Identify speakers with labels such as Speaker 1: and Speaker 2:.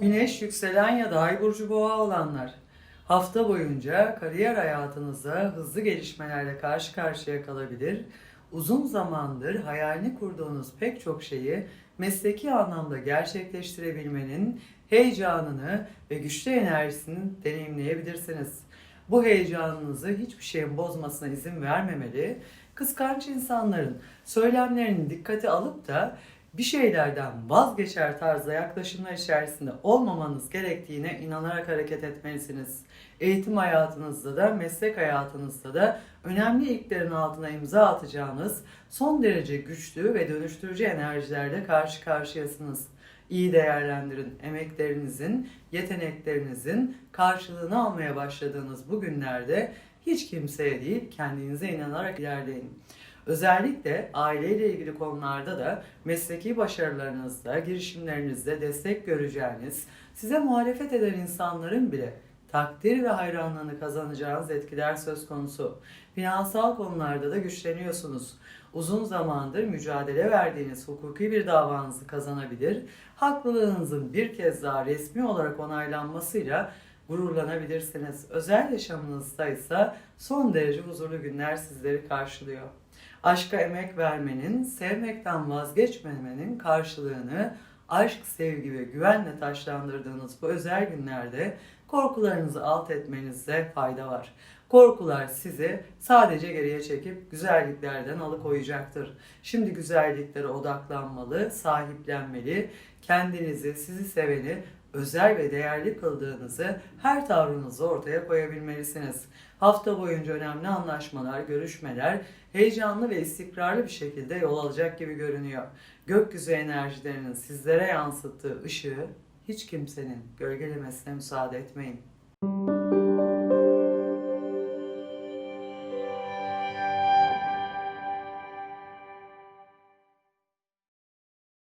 Speaker 1: yükselen ya da ay burcu boğa olanlar. Hafta boyunca kariyer hayatınızda hızlı gelişmelerle karşı karşıya kalabilir. Uzun zamandır hayalini kurduğunuz pek çok şeyi mesleki anlamda gerçekleştirebilmenin heyecanını ve güçlü enerjisini deneyimleyebilirsiniz. Bu heyecanınızı hiçbir şeyin bozmasına izin vermemeli. Kıskanç insanların söylemlerini dikkate alıp da bir şeylerden vazgeçer tarzda yaklaşımlar içerisinde olmamanız gerektiğine inanarak hareket etmelisiniz. Eğitim hayatınızda da meslek hayatınızda da önemli ilklerin altına imza atacağınız son derece güçlü ve dönüştürücü enerjilerle karşı karşıyasınız. İyi değerlendirin emeklerinizin, yeteneklerinizin karşılığını almaya başladığınız bu günlerde hiç kimseye değil kendinize inanarak ilerleyin. Özellikle aileyle ilgili konularda da mesleki başarılarınızda, girişimlerinizde destek göreceğiniz, size muhalefet eden insanların bile takdir ve hayranlığını kazanacağınız etkiler söz konusu. Finansal konularda da güçleniyorsunuz. Uzun zamandır mücadele verdiğiniz hukuki bir davanızı kazanabilir, haklılığınızın bir kez daha resmi olarak onaylanmasıyla gururlanabilirsiniz. Özel yaşamınızda ise son derece huzurlu günler sizleri karşılıyor. Aşka emek vermenin, sevmekten vazgeçmemenin karşılığını aşk, sevgi ve güvenle taşlandırdığınız bu özel günlerde korkularınızı alt etmenizde fayda var. Korkular sizi sadece geriye çekip güzelliklerden alıkoyacaktır. Şimdi güzelliklere odaklanmalı, sahiplenmeli, kendinizi, sizi seveni özel ve değerli kıldığınızı her tavrınızda ortaya koyabilmelisiniz. Hafta boyunca önemli anlaşmalar, görüşmeler heyecanlı ve istikrarlı bir şekilde yol alacak gibi görünüyor. Gökyüzü enerjilerinin sizlere yansıttığı ışığı hiç kimsenin gölgelemesine müsaade etmeyin.